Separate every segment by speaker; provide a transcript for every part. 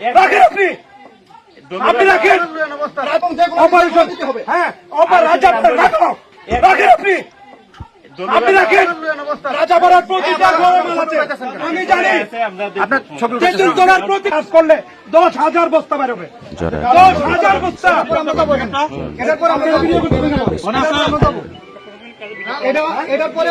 Speaker 1: রাখেন আপনি আপনি রাখেন অপারেশন হ্যাঁ অপার রাজা রাখো রাখেন আপনি আপনি রাখেন রাজাপাড়ার প্রতিটা ঘরে মাল আছে আমি জানি তেঁতুল তলার প্রতি কাজ করলে দশ হাজার বস্তা বেরোবে দশ হাজার বস্তা এটার পরে আমরা ভিডিও করতে হবে না। এটা এটার পরে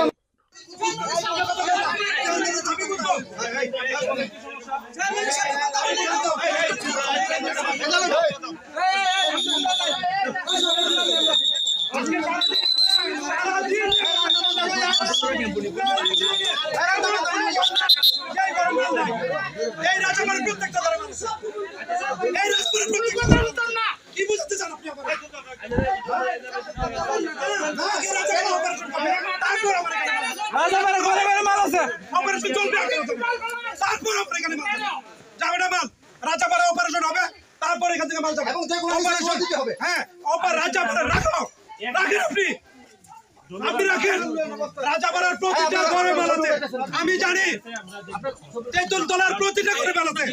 Speaker 1: এই রাজাবাড়ির প্রত্যেকটা ঘরে মানুষ আছে। এই রাজাবাড়ির প্রত্যেকটা ঘরে মানুষ আছে। কি বুঝতে চান আপনি আমার? আগে রাজাবাড়ি operation করবে, তারপর এখানে ঘরে ঘরে মাল আছে। Operation চলবে তারপর আমার এখানে মাল যাবে না মাল। রাজাবাড়ি operation হবে, তারপর এখান থেকে মাল যাবে। Operation- হ্যাঁ, অপার রাজাবাড়ি রাখো। রাখেন আপনি। আপনি রাখেন। রাজাপাড়ার প্রতিটা ঘরে মেলাতে। আমি জানি। তেতুল তলার প্রতিটা ঘরে মেলাতে।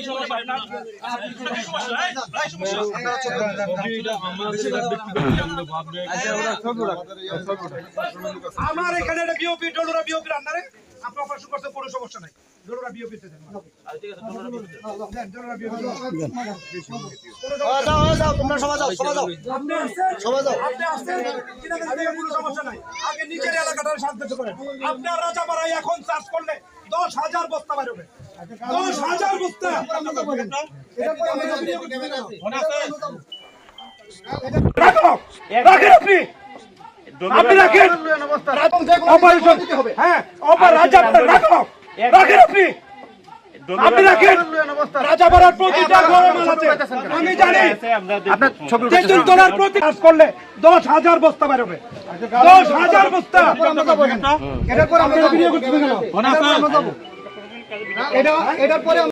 Speaker 1: আমার এখানে একটা বিওপি ডলুরা বিওপি রান্নারে। আপনি অপারেশন করতে কোনো সমস্যা নাই। ডলুরা বিওপি তে দেন দেন, ডলুরা BOP আপনি আসছেন? আপনি আসছেন? কিনাদের দিকে কোনো সমস্যা নাই। আগে নিজের এলাকাটা শান্ত করেন। আপনার রাজাপাড়ায় এখন চাষ করলে দশ হাজার বস্তা বেরোবে দশ হাজার বস্তা। রাখো রাখেন আপনি। আপনি রাখেন। অপারেশন। হ্যাঁ অপার রাজা রাখো রাখেন আপনি! আপনি রাখেন! রাজাপাড়ার প্রতিটা ঘরে আছে আমি জানি। তেঁতুল তলার প্রতি কাজ করলে দশ হাজার বস্তা বেরোবে। দশ হাজার বস্তা! এটার পরে আমরা ভিডিও করতে এটা এটার পরে